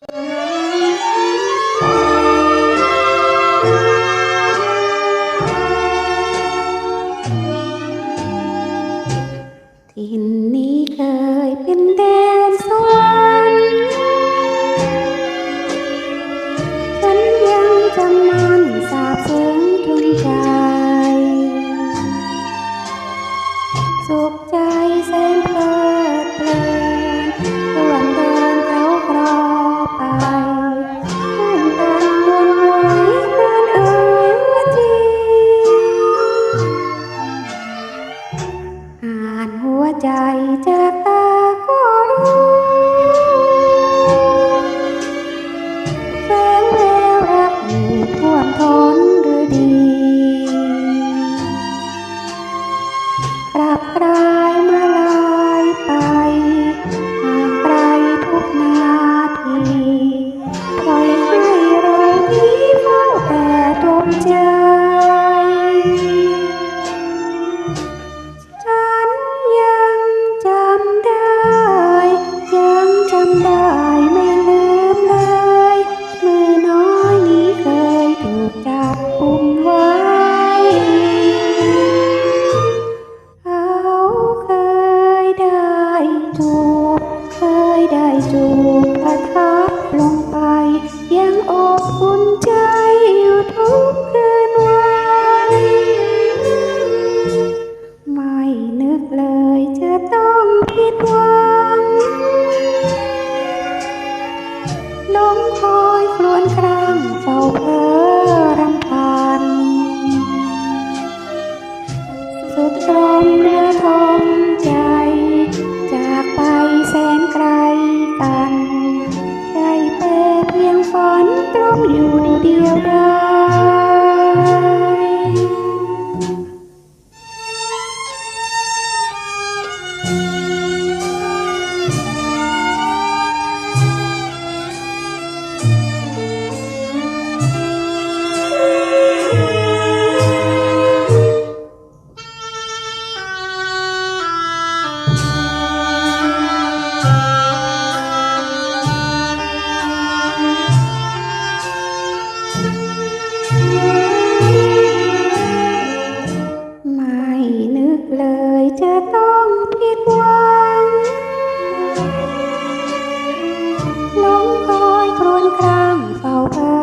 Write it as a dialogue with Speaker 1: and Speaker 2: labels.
Speaker 1: ถิ่นนี้เคยเป็นแดนสวรรค์ฉันยังจำมันสาบสูงถึงใจ สุขใจแสนเพลิน 살아 beauty of God. จะต้องผิดหวังลงคอยครวนครางเฝ้าเพ้อ